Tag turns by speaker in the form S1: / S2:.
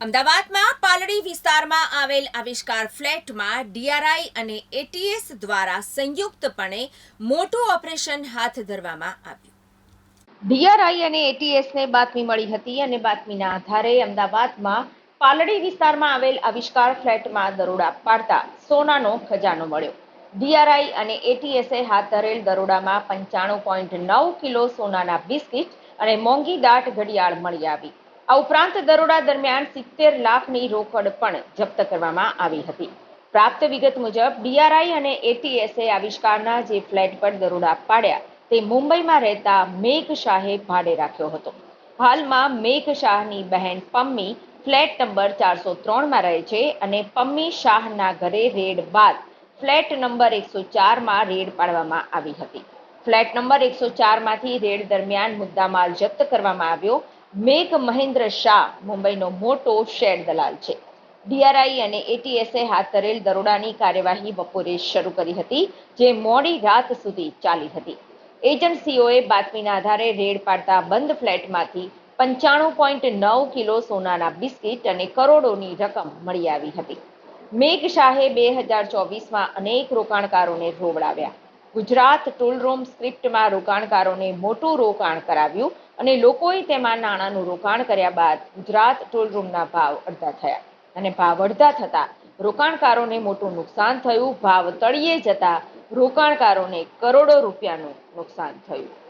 S1: અમદાવાદમાં પાલડી વિસ્તારમાં આવેલ આવિષ્કાર ફ્લેટમાં ડીઆરઆઈ અને એટીએસ દ્વારા સંયુક્તપણે મોટું ઓપરેશન હાથ ધરવામાં આવ્યું.
S2: ડીઆરઆઈ અને એટીએસને બાતમી મળી હતી અને બાતમીના આધારે અમદાવાદમાં પાલડી વિસ્તારમાં આવેલ આવિષ્કાર ફ્લેટમાં દરોડા પાડતા સોનાનો ખજાનો મળ્યો. ડીઆરઆઈ અને એટીએસે હાથ ધરેલ દરોડામાં પંચાણું પોઈન્ટ નવ કિલો સોનાના બિસ્કિટ અને મોંઘી દાટ ઘડિયાળ મળી આવી. આ ઉપરાંત દરોડા દરમિયાન સિત્તેર લાખની રોકડ પણ જપ્ત કરવામાં આવી હતી. પ્રાપ્ત વિગત મુજબ, ડીઆરઆઈ અને એટીએસએ આવિષ્કારના જે ફ્લેટ પર દરોડા પાડ્યા, તે મુંબઈમાં રહેતા મેઘ શાહે ભાડે રાખ્યો હતો. હાલમાં મેઘ શાહની બહેન પમ્મી ફ્લેટ નંબર ચારસો ત્રણમાં રહે છે અને પમ્મી શાહના ઘરે રેડ બાદ ફ્લેટ નંબર એકસો ચારમાં રેડ પાડવામાં આવી હતી. ફ્લેટ નંબર એકસો ચારમાંથી રેડ દરમિયાન મુદ્દામાલ જપ્ત કરવામાં આવ્યો મેઘ મહેન્દ્ર શાહ, મુંબઈનો મોટો શેર દલાલ છે. ડીઆરઆઈ અને એટીએસએ હાથ ધરેલ દરોડાની કાર્યવાહી બપોરે શરૂ કરી હતી, જે મોડી રાત સુધી ચાલી હતી. એજન્સીઓએ બાતમીના આધારે રેડ પાડતા બંધ ફ્લેટમાંથી પંચાણું પોઈન્ટ નવ કિલો સોનાના બિસ્કિટ અને કરોડોની રકમ મળી આવી હતી. મેઘ શાહે બે હજાર ચોવીસમાં અનેક રોકાણકારોને રોવડાવ્યા. ગુજરાત ટૂલ સ્ક્રિપ્ટમાં રોકાણકારોને મોટું રોકાણ કરાવ્યું અને લોકોએ તેમાં નાણાંનું રોકાણ કર્યા બાદ ગુજરાત ટૂલ રૂમના ભાવ અડધા થયા. અને ભાવ અડધા થતા રોકાણકારોને મોટું નુકસાન થયું. ભાવ તળિયે જતા રોકાણકારોને કરોડો રૂપિયાનું નુકસાન થયું.